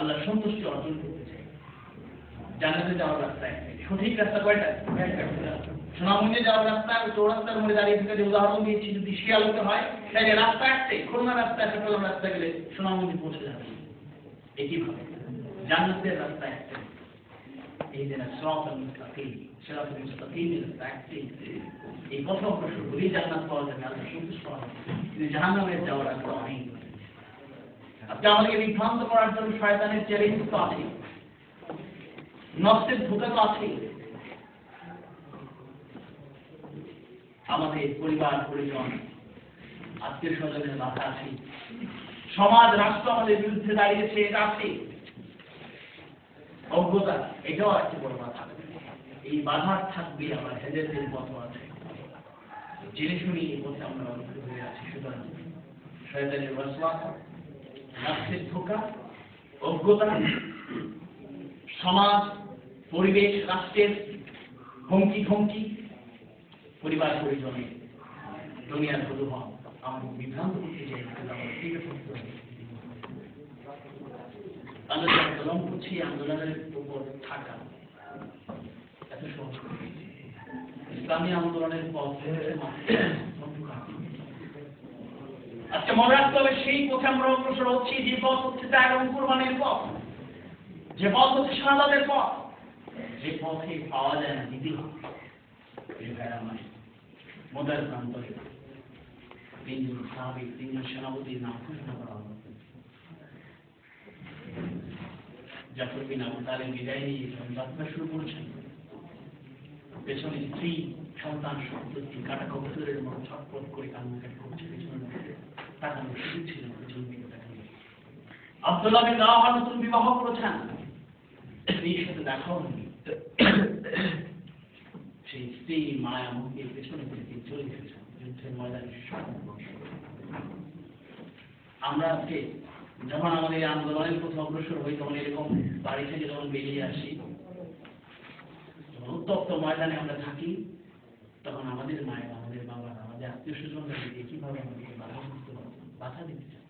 আল্লাহ সন্তুষ্টি অর্জন করতে চাই জানাতে যাওয়ার রাস্তা একটাই সঠিক রাস্তা কয়টা? সোনামন্দির যাওয়ার রাস্তা, আমি চৌরাস্তার মধ্যে দাঁড়িয়ে থেকে উদাহরণ দিয়েছি, যদি শিয়ালতে হয়, তাহলে রাস্তা একটাই খুলনা রাস্তা চট্টগ্রাম রাস্তা গেলে সোনামন্দির পৌঁছে যাবে। একইভাবে জান্নাতের রাস্তা সিরাত মুস্তাকিমের রাস্তা একটাই এই পথ অগ্রসর হলেই জান্নাত পাওয়া যাবে, আল্লাহ সন্তুষ্ট যাবে কিন্তু জাহান্নামের যাওয়ার রাস্তা অনেক। আজকে আমাদেরকে বিভ্রান্ত করার জন্য শয়তানের চ্যালেঞ্জ তো আছে নষ্টের ধোকা তো আছে আমাদের পরিবার, পরিজন, আত্মীয় স্বজনের বাধা আছে সমাজ, রাষ্ট্র আমাদের বিরুদ্ধে দাঁড়িয়েছে, এটা আছে অজ্ঞতা, এটাও আছে বড় বাধা। এই বাধা থাকবে আবার হেদেরদের পথ আছে। জেনে শুনি এই পথে আমরা অগ্রসর হয়ে আছি, সুতরাং শয়তানের ওয়াসওয়াসা রাষ্ট্রের ধোকা অজ্ঞতা, সমাজ, পরিবেশ, রাষ্ট্রের হুমকি ধমকি, পরিবার পরিজনে দুনিয়ার প্রদূষণ আমাদের বিভ্রান্ত করতে চাই যে আন্দোলন করছি, আন্দোলনের উপর থাকা এত সহজ ইসলামী আন্দোলনের পথ। আজকে মনে রাখতে হবে, সেই পথে আমরা অগ্রসর হচ্ছি, যে পথ হচ্ছে ত্যাগ এবং কোরবানির পথ। যে পথ হচ্ছে সাদাদের পথ। যে পথে পাওয়া যায় না দিদি মোদার প্রান্তরে তিনজন সাহাবি, তিনজন সেনাপতির নাম ঘোষণা করা হলো। জাফর বিন আবু তালেব বিদায় নিয়ে যাত্রা শুরু করেছেন, পেছনে স্ত্রী, সন্তান, সন্ততি কাটা কবুতরের মতো ছটপট করে কান্নাকাটি করছে, পেছনে তাকানো সুযোগ ছিল না, রাওয়াহা নতুন বিবাহ করেছেন স্ত্রীর সাথে দেখাও হয়নি। সেই স্ত্রী মায়া মুখে পেছনে ফিরে চলে গেছেন যুদ্ধের ময়দানে। আমরা আজকে যখন আমাদের আন্দোলনের পথে অগ্রসর হই তখন এরকম বাড়ি থেকে যখন বেরিয়ে আসি উত্তপ্ত ময়দানে আমরা থাকি তখন আমাদের মায়েরা আমাদের বাবারা আমাদের আত্মীয় স্বজনরা কীভাবে আমাদেরকে বাধা বাধা দিতে চান।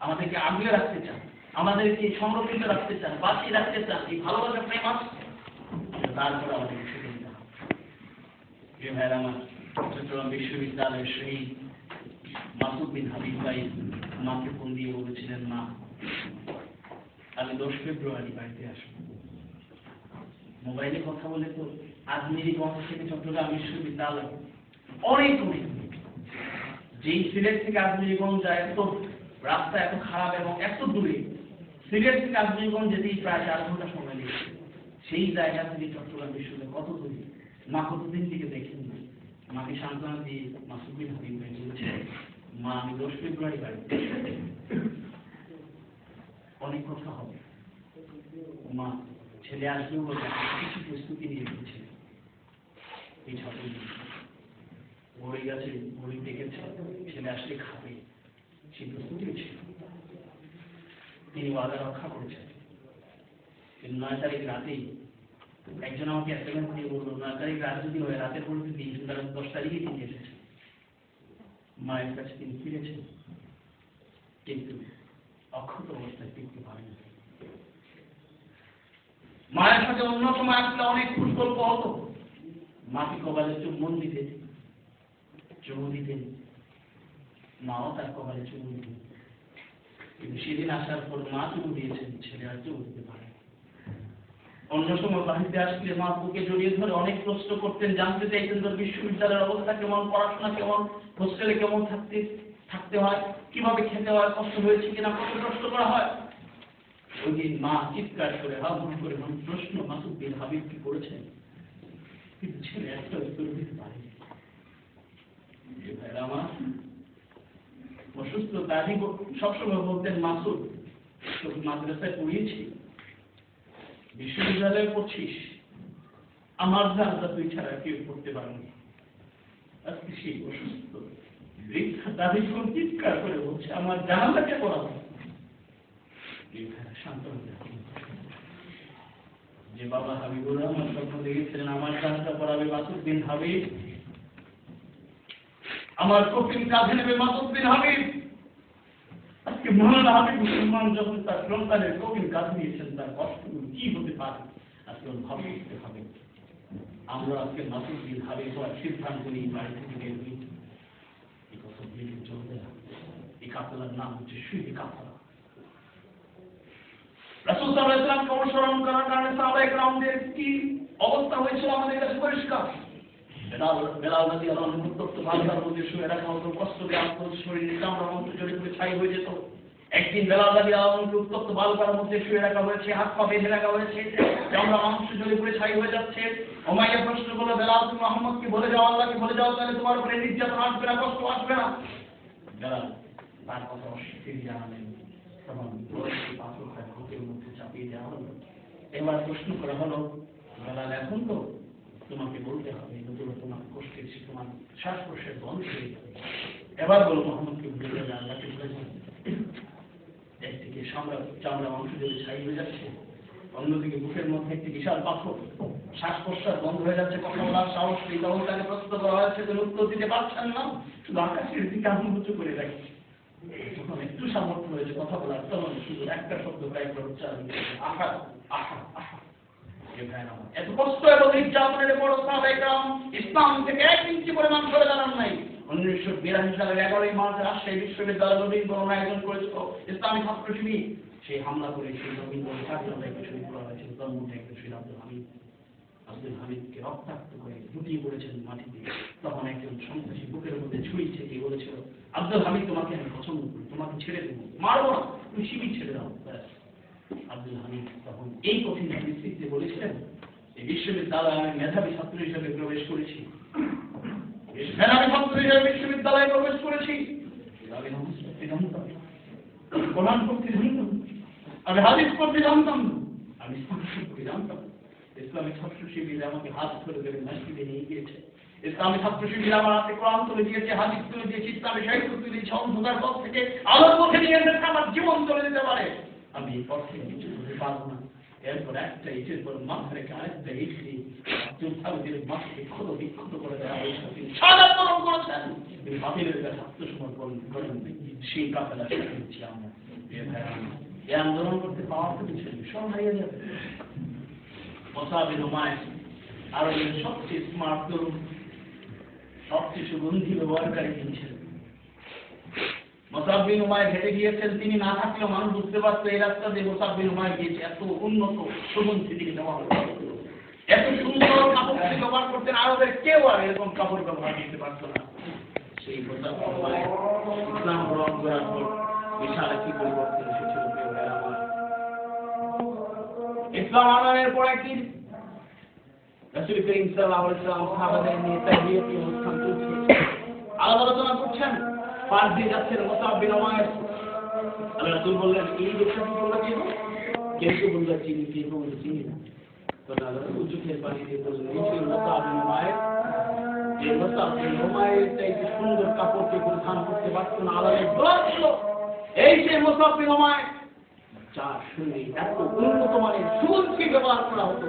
আমাদেরকে আগলে রাখতে চান। আমাদেরকে সংরক্ষিত রাখতে চান, বাঁচিয়ে রাখতে চান, এই ভালোবাসা প্রেম কিন্তু তারপরে দিতে হবে প্রিয় ভাইয়ের আমার চট্টগ্রাম বিশ্ববিদ্যালয়ের শহীদ মাসুদ বিন হাবিব ভাই মাকে ফোন দিয়ে বলেছিলেন, মা আমি দশ ফেব্রুয়ারি বাড়িতে আসব। মোবাইলে কথা বলে তো আজমিরি গঞ্জ থেকে চট্টগ্রাম বিশ্ববিদ্যালয় অনেক অনেক। যেই সিলেট থেকে আজমিরিগঞ্জ যায়, এত রাস্তা এত খারাপ এবং এত দূরে, সিলেট থেকে আজমিরিগঞ্জ যেতেই প্রায় চার ঘণ্টা সময় লেগেছে সেই জায়গা থেকে চট্টগ্রাম বিশ্ববিদ্যালয় কত দূরে? মা কতদিন থেকে দেখেন না। মাকে সান্ত্বনা দিয়ে মাসুদ্দিন হাবিব ভাই বলেছে, মা, আমি দশ ফেব্রুয়ারি বাড়িতে অনেক কথা হবে। মা, ছেলে আসবেও বলে কিছু প্রস্তুতি নিয়ে দিচ্ছে এই ছাত্র বড়ি গাছে বড়ি ডেকেছে ছেলে আসলে খাবে। সেই প্রস্তুতিও ছিল তিনি ওয়াদা রক্ষা করেছেন। নয় তারিখ রাতেই একজন আমাকে একটা দিয়ে বলল, নয় তারিখ রাত যদি হয়, রাতের পরে দিয়েছেন তাহলে দশ তারিখে তিনি এসেছেন। মায়ের কাছে তিনি ফিরেছেন। কিন্তু অক্ষত অবস্থায় ফিরতে পারেন মায়ের সাথে অন্য সময় আসলে অনেক গল্প হতো। মাকে কবালে চুম্বন দিতেন চুমু দিতেন মাও তার কবালে চুমু দিতেন কিন্তু সেদিন আসার পর মা চুমু দিয়েছেন, ছেলে আর চুমু দিতে পারে অন্য সময় বাড়িতে আসলে মা বুকে জড়িয়ে ধরে অনেক প্রশ্ন করতেন, জানতে চাইতেন তোর বিশ্ববিদ্যালয়ের অবস্থা কেমন, পড়াশোনা কেমন, হোস্টেলে কেমন থাকতে থাকতে হয়, কীভাবে খেতে হয়, কষ্ট হয়েছে কিনা, কত কষ্ট করা হয়? ওই দিন মা চিৎকার করে হাবুল করে মানুষ প্রশ্ন, মাসুদ বিন হাবিব কি করেছেন? কিন্তু ছেলে একটা উত্তর দিতে পারেনি। আমার অসুস্থ সবসময় বলতেন, মাসুদ মাদ্রাসায় পড়িয়েছি। বিশ্ববিদ্যালয়ে পড়ছিস। আমার তুই ছাড়া কেউ পড়তে পারেনি। আজকে সেই অসুস্থ যখন চিৎকার করে বলছে, আমার জানালাকে পড়াবো শান্ত যে বাবা হাবিবুর রহমান স্বপ্ন দেখেছিলেন, আমার জানাটা পড়াবে মাসুদ্দিন হাবিব। আমার কঠিন কাঁধে নেবে মাসুদ্দিন হাবিব। আজকে মহানা হাবিব মুসলমান যখন তার সন্তানের কবির কাছে নিয়েছেন, তার কষ্টগুলো কি হতে পারে? আজকে ভাব করতে হবে। আমরা আজকে নাসিরুদ্দিন হাবিব হওয়ার সিদ্ধান্ত নিয়ে বাড়ি থেকে বের হই। এই কথা দিয়ে চলবে না। এই কাফেলার নাম হচ্ছে সুইদি কাফেলা। রাসূল সাল্লাল্লাহু আলাইহি ওয়াসাল্লামকে অনুসরণ করার কারণে সাহাবায়ে কেরামদের কি অবস্থা হয়েছিল আমাদের কাছে পরিষ্কার? বেলাল নদী আল্লাহ উত্তপ্ত বালকার মধ্যে শুয়ে রাখা হতো কষ্ট শরীরে চামড়া মন্ত্র জড়িত করে ছাই হয়ে যেত একদিন বেলাল নদী আলমকে উত্তপ্ত বালকার মধ্যে শুয়ে রাখা হয়েছে হাত পা বেঁধে রাখা হয়েছে চামড়া মাংস জড়িত করে ছাই হয়ে যাচ্ছে ওমাইয়া প্রশ্ন করল বেলাল তুমি মোহাম্মদকে বলে যাও আল্লাহকে বলে যাও তাহলে তোমার উপরে নির্যাতন আসবে না কষ্ট আসবে না বেলাল তার জানালেন চাপিয়ে দেওয়া হলো এবার প্রশ্ন করা হলো বেলাল, এখন তো তোমাকে বলতে হবে নতুন তোমার কষ্ট তোমার শ্বাস প্রশ্বাস বন্ধ হয়ে যাবে। এবার বলো মোহাম্মদকে ভুলে যাবে, আল্লাহকে ভুলে যাবে। একদিকে সামরা চামড়া মাংস যদি ছাই হয়ে যাচ্ছে, অন্যদিকে বুকের মধ্যে একটি বিশাল পাথর। শ্বাস প্রশ্বাস বন্ধ হয়ে যাচ্ছে, কথা বলার সাহস নেই, তখন তাকে প্রশ্ন করা হয়েছে তিনি উত্তর দিতে পারছেন না? শুধু আকাশের দিকে উঁচু করে রাখি যখন একটু সামর্থ্য হয়েছে কথা বলার, তখন শুধু একটা শব্দ কয়েকবার উচ্চারণ আহা আহা আহা এত কষ্ট এবং নির্যাতনের বড় সাহাবাইকরাম ইসলাম থেকে এক ইঞ্চি পরিমাণ সরে দাঁড়ান নাই। উনিশশো বিরাশি সালের এগারোই মার্চ রাজশাহী বিশ্ববিদ্যালয় রবীন্দ্র আয়োজন করেছিল। ইসলামী ছাত্র শিবির সেই হামলা করে সেই রবীন্দ্র চারজন দায়িত্ব শহীদ করা হয়েছিল তার মধ্যে একজন শহীদ আব্দুল হামিদ, আব্দুল হামিদকে রক্তাক্ত করে লুটিয়ে পড়েছেন মাটিতে। তখন একজন সন্ত্রাসী বুকের মধ্যে ছুরি ছেড়ে বলেছিল, আব্দুল হামিদ, তোমাকে আমি পছন্দ করি, তোমাকে ছেড়ে দেবো, মারবো না, তুমি শিবির ছেড়ে দাও, ব্যাস। আব্দুল হামিদ তখন এই কঠিন পরিস্থিতিতে বলেছিলেন, এই বিশ্ববিদ্যালয়ে আমি মেধাবী ছাত্র হিসেবে প্রবেশ করেছি। মেধাবী ছাত্র হিসেবে বিশ্ববিদ্যালয়ে প্রবেশ করেছি। কোরআন পড়তে জানতাম আমি হাদিস পড়তে জানতাম আমি সম্পর্কে জানতাম। ইসলামী ছাত্র শিবিরে আমাকে হাত ধরে ধরে মসজিদে নিয়ে গিয়েছে। ইসলামী ছাত্র আমার হাতে কোরআন তুলে দিয়েছে, হাদিস তুলে দিয়েছে, ইসলামী সাহিত্য তুলে দিয়েছে, অন্ধকার পথ থেকে আলোর পথে নিয়ে আমার জীবন চলে যেতে পারে। আমি এই থেকে কিছু করতে পারব না। এরপর একটা ইটের পর মাথা রেখে আরেকটা ইট দিয়ে আব্দুল হামিদের মাথাকে ক্ষত বিক্ষত করে দেওয়া হয়েছে তিনি সাদা করেছেন। তিনি বাতিলের কাছে আত্মসমর্পণ করেন সেই কাফেলা শেষ আমরা। এ এই আন্দোলন করতে পাওয়ার তো কিছু সব হারিয়ে যাবে। মশাবিন উমায় আরবের সবচেয়ে স্মার্ট তরুণ, সবচেয়ে সুগন্ধি ব্যবহারকারী তিনি ছিলেন। মোসাব্বিন উমায় হেঁটে গিয়েছেন, তিনি না থাকলেও মানুষ বুঝতে পারতো এই রাস্তা দিয়ে মোসাব্বিন উমায় গিয়েছে। এত উন্নত সুগন্ধি তিনি ব্যবহার এত সুন্দর কাপড় তিনি ব্যবহার করতেন, আরবের কেউ আর এরকম কাপড় ব্যবহার করতে পারতো না। সেই মোসাব্বিন ইসলাম গ্রহণ করার পর বিশাল একটি পরিবর্তন এসেছিল ইসলাম আনয়নের পর একদিন রাসূল করিম সাল্লাল্লাহু আলাইহি ওয়াসাল্লাম সাহাবাদের নিয়ে তাহিয়াতি অনুষ্ঠান চলছে। আলাপ আলোচনা করছেন। পাশ দিয়ে যাচ্ছেন মোসাব বিন উমায়ের আল্লাহ রাসূল বললেন এই লোকটা কি তোমরা চিনো কেউ কেউ বলল, চিনি কেউ কেউ বলল, চিনি না। তো আল্লাহ রাসূল চোখের পানি সুন্দর কাপড়কে পরিধান করতে পারতো না আল্লাহ ছিল। এই সেই মোসাব যার শরীরে এত উন্নত মানের সুগন্ধি ব্যবহার করা হতো?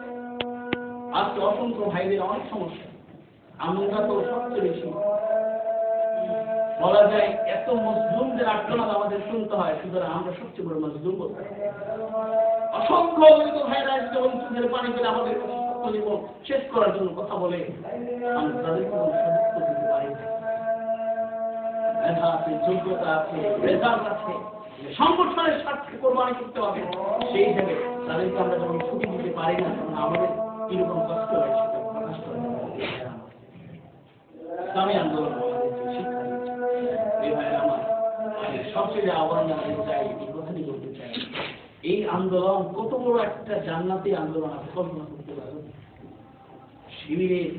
আজকে অসংখ্য ভাইদের অনেক সমস্যা। আমরা তো সবচেয়ে বেশি। বলা যায় এত মজলুমদের আক্রমণ আমাদের শুনতে হয়, সুতরাং আমরা সবচেয়ে বড় মজলুম বলতে অসংখ্য অবৈধ ভাইরা যেমন চোখের পানি করে আমাদের জীবন শেষ করার জন্য কথা বলে দিতে পারি মেধা আছে, যোগ্যতা আছে রেজাল্ট আছে, সংগঠনের স্বার্থে কোরবানি করতে হবে, সেই হিসেবে তাদেরকে আমরা যখন ছুটি দিতে পারি না, তখন আমাদের কীরকম কষ্ট ইসলামী আন্দোলন এই আমার সবচেয়ে আহ্বান জানাতে চাই কথাটি চাই, এই আন্দোলন কত বড় একটা জান্নাতি আন্দোলন কল্পনা করতে পারবেন শিবিরের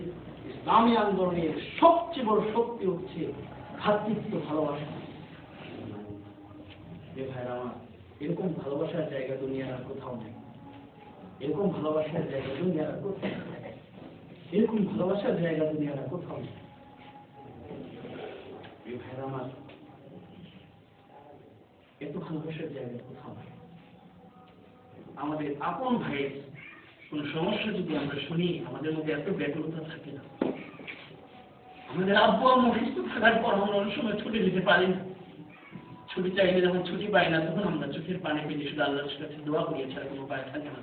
ইসলামী আন্দোলনের সবচেয়ে বড় শক্তি হচ্ছে ভ্রাতৃত্ব ভালোবাসা। এ ভাইয়ের আমার, এরকম ভালোবাসার জায়গা দুনিয়ার আর কোথাও নেই। এরকম ভালোবাসার জায়গা দুনিয়ার কোথাও এরকম ভালোবাসার জায়গা দুনিয়ার কোথাও নেই। আমার, এত ভালোবাসার জায়গা কোথাও আমাদের আপন ভাইয়ের কোন সমস্যা যদি আমরা শুনি, আমাদের মধ্যে এত ব্যাকুলতা থাকে না। আমাদের আব্বু আম্মু অসুস্থ থাকার পর আমরা অনেক সময় ছুটি দিতে পারি না। ছুটি চাইলে যখন ছুটি পাই না, তখন আমরা চোখের পানি পেয়ে শুধু আল্লাহর কাছে দোয়া করি ছাড়া কোনো উপায় থাকে না।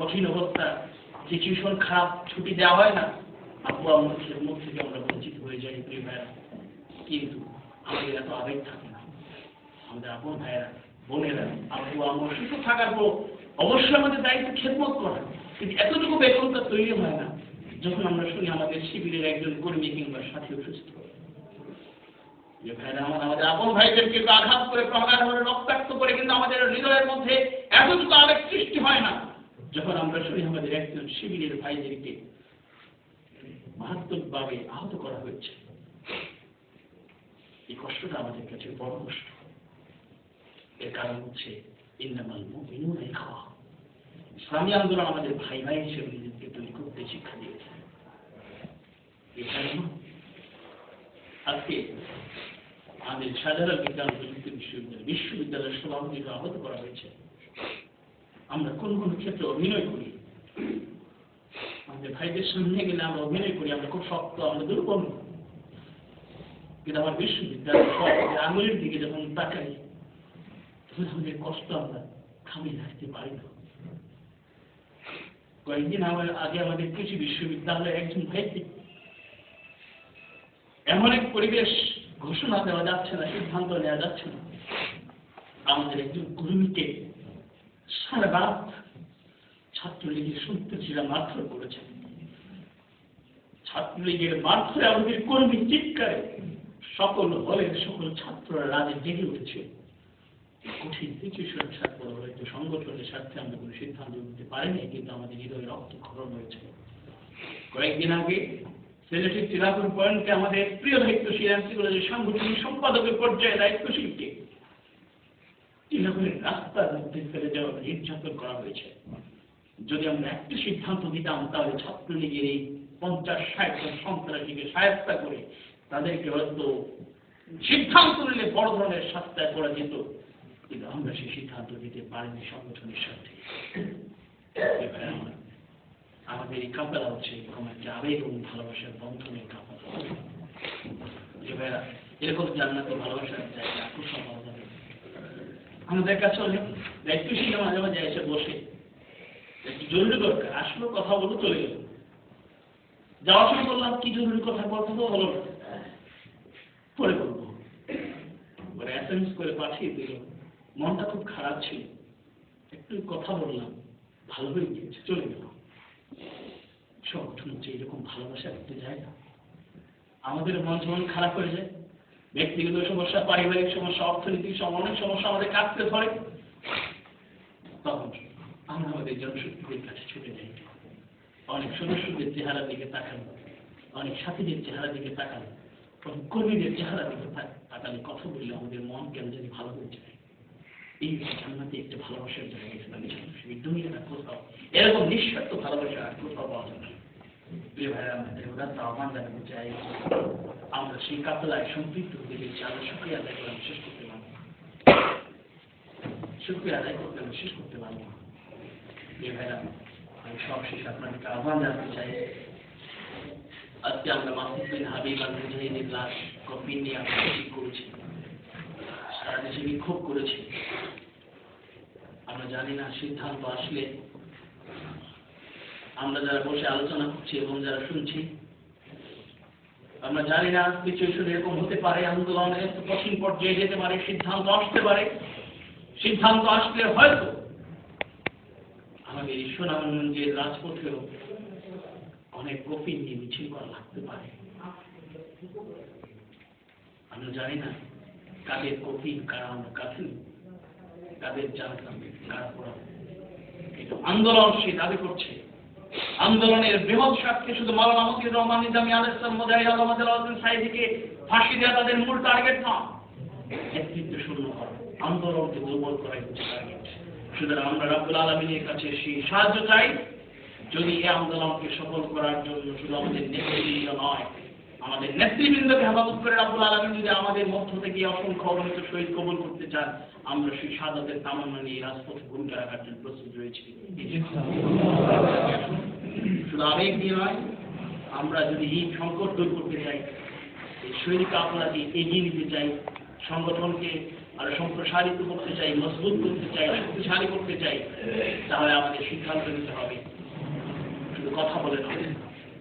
কঠিন অবস্থা সিচুয়েশন খারাপ, ছুটি দেওয়া হয় না? আব্বু আম্মুর সে- মুখ থেকে আমরা বঞ্চিত হয়ে যাই, প্রিয় ভাইয়েরা। কিন্তু আমাদের এত আবেগ থাকে না। আমাদের আপন ভাইয়েরা, বোনেরা আব্বু আম্মু সুস্থ থাকার পর অবশ্যই আমাদের দায়িত্ব খেদমত করা। কিন্তু এতটুকু বেতনতা তৈরি হয় না, যখন আমরা শুনি আমাদের শিবিরের একজন কর্মী কিংবা সাথী অসুস্থ। যে ভাইরা আমার আমাদের আপন ভাইদেরকে আঘাত করে প্রহার করে রক্তাক্ত করে কিন্তু আমাদের হৃদয়ের মধ্যে এতটুকু আবেগ সৃষ্টি হয় না। যখন আমরা শুনি আমাদের একজন শিবিরের ভাইদেরকে মারাত্মকভাবে আহত করা হয়েছে, এই কষ্টটা আমাদের কাছে বড় কষ্ট। এর কারণ হচ্ছে ইন্দামাল মুমিনুনা ইখওয়া। ইসলামী আন্দোলন আমাদের ভাই ভাই হিসেবে নিজেদেরকে তৈরি করতে শিক্ষা দিয়েছে। আজকে আমাদের সাধারণ বিজ্ঞান প্রযুক্তি বিশ্ববিদ্যালয় বিশ্ববিদ্যালয়ের সভাপতিকে আহত করা হয়েছে। আমরা কোন কোন ক্ষেত্রে অভিনয় করি? আমাদের ভাইদের সামনে গেলে আমরা অভিনয় করি, আমরা খুব শক্ত, আমরা দুর্বল। কিন্তু আমার বিশ্ববিদ্যালয় আঙুলের দিকে যখন তাকাই, তখন আমাদের কষ্ট আমরা থামিয়ে রাখতে পারি না। কয়েকদিন আমার আগে আমাদের কৃষি বিশ্ববিদ্যালয়ে একজন ভাইকে এমন এক পরিবেশ ঘোষণা দেওয়া যাচ্ছে না, সিদ্ধান্ত নেওয়া যাচ্ছে না। আমাদের একজন কর্মীকে সারা রাত ছাত্রলীগের সন্ত্রাসীরা মারধর করেছেন। ছাত্রলীগের মারধরে আমাদের কর্মী চিৎকারে সকল হলের সকল ছাত্ররা রাজে জেগে উঠেছে। কঠিন সিচুয়েশন ছাত্র হয়তো সংগঠনের স্বার্থে আমরা কোনো সিদ্ধান্ত নিতে পারিনি, কিন্তু আমাদের হৃদয়ে রক্তক্ষরণ হয়েছে কয়েকদিন আগে সিলেটের চিরাপুর পয়েন্টে আমাদের প্রিয় দায়িত্বশীল এমসি কলেজের সাংগঠনিক সম্পাদকের পর্যায়ে দায়িত্বশীলকে চিরাপুরের রাস্তার মধ্যে ফেলে দেওয়া নির্যাতন করা হয়েছে। যদি আমরা একটি সিদ্ধান্ত দিতাম তাহলে ছাত্রলীগের এই পঞ্চাশ ষাট সন্ত্রাসীকে সায়স্তা করে তাদেরকে হয়তো সিদ্ধান্ত নিলে বড় ধরনের শাস্তায় করা যেত। কিন্তু আমরা সেই সিদ্ধান্ত দিতে পারিনি সংগঠনের সাথে। আমাদের এই কাপড়া হচ্ছে এরকম একটা আবেগ এবং ভালোবাসার বন্ধনের কাপড়। এরকম জান্নাতে ভালোবাসার জায়গা না। আমাদের কাছে অনেক দায়িত্বশীল মাঝে মাঝে এসে বসে। জরুরি দরকার, আসলো, কথা বলে চলে গেল। যাওয়ার সময় বললাম, কি জরুরি কথা? কথা তো হলো না। পরে বলব। পরে করে পাঠিয়ে দিল। মনটা খুব খারাপ ছিল। একটু কথা বললাম, ভালো হয়ে গিয়েছে, চলে গেল। সংগঠন হচ্ছে এরকম ভালোবাসা একটা জায়গা, আমাদের মন যেমন খারাপ হয়ে যায় ব্যক্তিগত সমস্যা, পারিবারিক সমস্যা, অর্থনৈতিক সমস্যা, অনেক সমস্যা আমাদের কাটতে ধরে। তখন আমরা আমাদের জনশক্তিদের কাছে ছুটে যাই। অনেক সদস্যদের চেহারার দিকে তাকান, অনেক সাথীদের চেহারার দিকে তাকান, অনেক কর্মীদের চেহারার দিকে তাকালে কথা বললে আমাদের মন কেন জানি ভালো হয়ে যায়। এই জান্নাতে একটা ভালোবাসার জায়গা ইসলামী দুনিয়ার আর কোথাও। এরকম নিঃস্বার্থ ভালোবাসা আর কোথাও পাওয়া যাবে না। আহ্বান জানাতে চাই আমরা সেই কাতলায় সম্পৃক্ত হতে পেরেছি আমরা শুক্রিয়া আদায় করে শেষ করতে পারব শুক্রিয়া আদায় করতে আমি শেষ করতে পারব। প্রিয় ভাইরা আমি সবশেষ আপনাদেরকে আহ্বান জানাতে চাই আজকে আমরা মাসুদ বিন হাবিব আল মুজাহিদের লাশ কফিন নিয়ে আমরা মিছিল করেছি সারা দেশে বিক্ষোভ করেছি আমরা জানি না সিদ্ধান্ত আসলে আমরা যারা বসে আলোচনা করছি এবং যারা শুনছি, আমরা জানি না সিচুয়েশন এরকম হতে পারে, আন্দোলন এত কঠিন পর্যায়ে যেতে পারে, সিদ্ধান্ত আসতে পারে। সিদ্ধান্ত আসলে হয়তো আমাদের এই রাজপথেও অনেক কফিন নিয়ে মিছিল করা লাগতে পারে। আমরা জানি না কাদের কফিন, কারা আমরা কাছে কাদের জানতাম, কারা পড়া কিন্তু আন্দোলন সে দাবি করছে। আন্দোলনের বৃহৎ স্বার্থে শুধু মাওলানা মতিউর রহমান নিজামী আল ইসলাম মুজাহিদ আলহামদুল্লাহ সাইদিকে ফাঁসি দেওয়া তাদের মূল টার্গেট নয়। নেতৃত্ব শূন্য করা আন্দোলনকে দুর্বল করাই সুতরাং আমরা রাব্বুল আলমিনের কাছে সেই সাহায্য চাই। যদি এই আন্দোলনকে সফল করার জন্য শুধু আমাদের নেতৃবৃন্দ নয়, আমাদের নেতৃবৃন্দকে হেফাজত করে রাব্বুল আলমিন যদি আমাদের মধ্য থেকে অসংখ্য অগণিত শহীদ কবুল করতে চান, আমরা সেই সাদাতের তামান্না নিয়ে রাজপথে ভূমিকা রাখার জন্য প্রস্তুত রয়েছি শুধু আবেগ দিয়ে নয় আমরা যদি এই সংকট দূর করতে চাই, এই সৈনিক আপনাকে এগিয়ে নিতে চাই, সংগঠনকে আরও সম্প্রসারিত করতে চাই, মজবুত করতে চাই, শক্তিশালী করতে চাই, তাহলে আমাদের সিদ্ধান্ত নিতে হবে। শুধু কথা বলে নয়,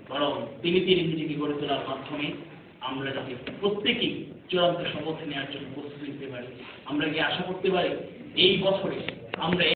বরং তিনি তিনি নিজেকে গড়ে তোলার মাধ্যমে আমরা যাতে প্রত্যেকেই চূড়ান্ত শপথ নেওয়ার জন্য প্রস্তুতি নিতে পারি। আমরা কি আশা করতে পারি? এই বছরে আমরা